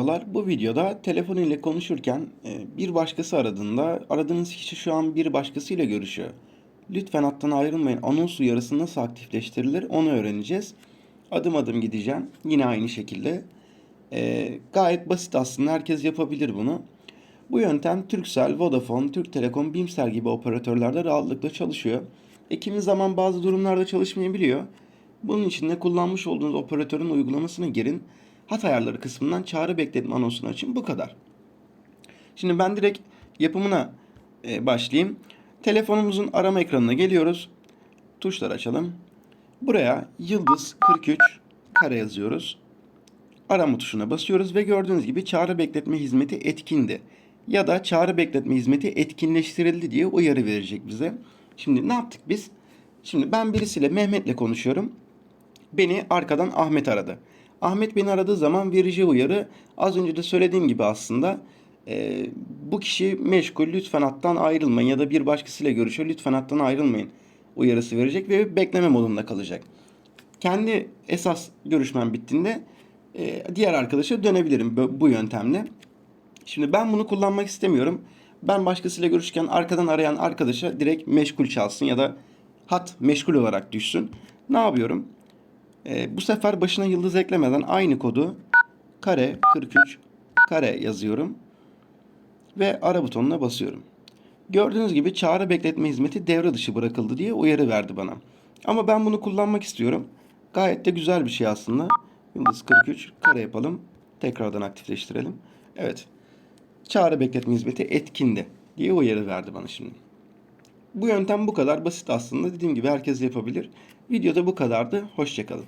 Merhabalar. Bu videoda telefon ile konuşurken e, bir başkası aradığında aradığınız kişi şu an bir başkasıyla görüşüyor. Lütfen hattan ayrılmayın. Anons uyarısı nasıl aktifleştirilir onu öğreneceğiz. Adım adım gideceğim. Yine aynı şekilde. E, gayet basit aslında. Herkes yapabilir bunu. Bu yöntem Turkcell, Vodafone, Türk Telekom, Bimsel gibi operatörlerde rahatlıkla çalışıyor. E, kimi zaman bazı durumlarda çalışmayabiliyor. Bunun için de kullanmış olduğunuz operatörün uygulamasına girin. Hat ayarları kısmından çağrı bekletme anonsunu açın. Bu kadar. Şimdi ben direkt yapımına e, başlayayım. Telefonumuzun arama ekranına geliyoruz. Tuşlar açalım. Buraya yıldız 43 kare yazıyoruz. Arama tuşuna basıyoruz ve gördüğünüz gibi çağrı bekletme hizmeti etkindi. Ya da çağrı bekletme hizmeti etkinleştirildi diye uyarı verecek bize. Şimdi ne yaptık biz? Şimdi ben birisiyle Mehmet'le konuşuyorum. Beni arkadan Ahmet aradı. Ahmet beni aradığı zaman verici uyarı az önce de söylediğim gibi aslında e, bu kişi meşgul lütfen hattan ayrılmayın ya da bir başkasıyla görüşüyor lütfen hattan ayrılmayın uyarısı verecek ve bekleme modunda kalacak. Kendi esas görüşmem bittiğinde e, diğer arkadaşa dönebilirim bu, yöntemle. Şimdi ben bunu kullanmak istemiyorum. Ben başkasıyla görüşürken arkadan arayan arkadaşa direkt meşgul çalsın ya da hat meşgul olarak düşsün. Ne yapıyorum? Ee, bu sefer başına yıldız eklemeden aynı kodu kare 43 kare yazıyorum ve ara butonuna basıyorum. Gördüğünüz gibi çağrı bekletme hizmeti devre dışı bırakıldı diye uyarı verdi bana. Ama ben bunu kullanmak istiyorum. Gayet de güzel bir şey aslında. Yıldız 43 kare yapalım. Tekrardan aktifleştirelim. Evet. Çağrı bekletme hizmeti etkindi diye uyarı verdi bana şimdi. Bu yöntem bu kadar basit aslında. Dediğim gibi herkes yapabilir. Videoda bu kadardı. Hoşçakalın.